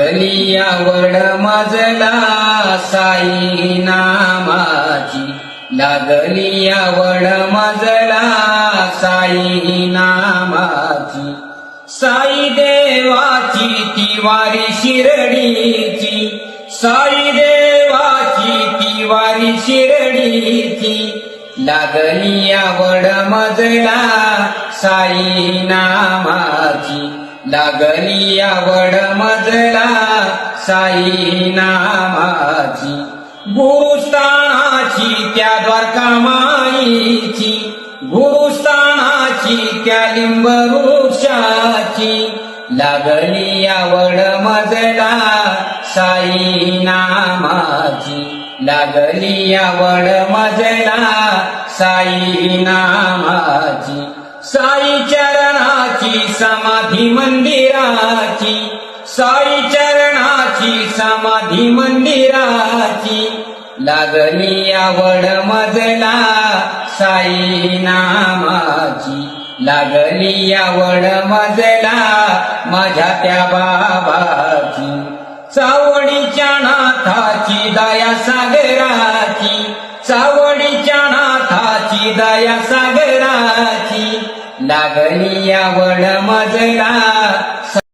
आवड मजला साई नामाची. लागली आवड मजला साई नामाची. साई देवाची तिवारी शिरडीची. साई देवाची तिवारी शिरडीची. लागली आवड मजला साई नामाची. लागली आवड मजला साई नामाची गुरुस्थानाची त्या द्वारकामाईची गुरुस्थानाची त्या लिंब वृक्षाची लागली आवड मजला साई नामाची लागली आवड मजला साई नामाची साई चरणाची समाधी मंदिराची साई चरणाची समाधी मंदिराची लागली आवड मजला साई नामाची लागली आवड मजला माझ्या त्या बाबाची. चावडीच्या नाथाची दया सागराची चावडीच्या नाथाची दया सागराची. लागणी आवड मजला.